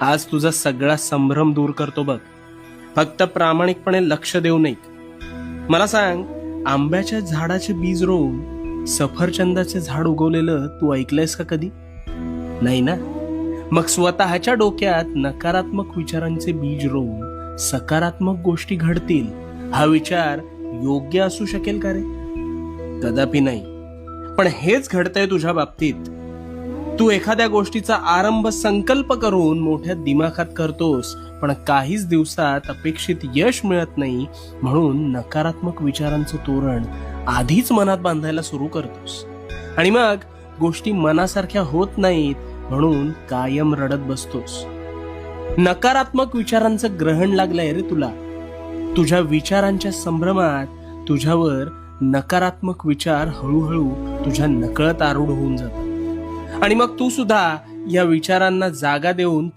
आज तुझा सगळा संभ्रम दूर करतो बघ. फक्त प्रामाणिकपणे लक्ष देऊ नये. मला सांग आंब्याच्या झाडाचे बीज रोवून सफरचंदाचे झाड उगवलेलं तू ऐकलंयस का कधी? नाही ना? मग स्वतःच्या डोक्यात नकारात्मक विचारांचे बीज रोवून सकारात्मक गोष्टी घडतील. हा विचार योग्य असू शकेल का रे? कदापि नाही. पण हेच घडतंय तुझ्या बाबतीत. तू एखाद्या गोष्टीचा आरंभ संकल्प करून मोठ्या दिमाखात करतोस पण काहीच दिवसात अपेक्षित यश मिळत नाही म्हणून नकारात्मक विचारांचं तोरण आधीच मनात बांधायला सुरू करतोस. आणि मग गोष्टी मनासारख्या होत नाहीत म्हणून कायम रडत बसतोस. नकारात्मक विचारांचं ग्रहण लागलंय रे तुला. तुझ्या विचारांच्या संभ्रमात तुझ्यावर नकारात्मक विचार हळूहळू तुझ्या नकळत आरूढ होऊन जातात. आणि मग तू सुद्धा या विचारांना जागा देऊन तु-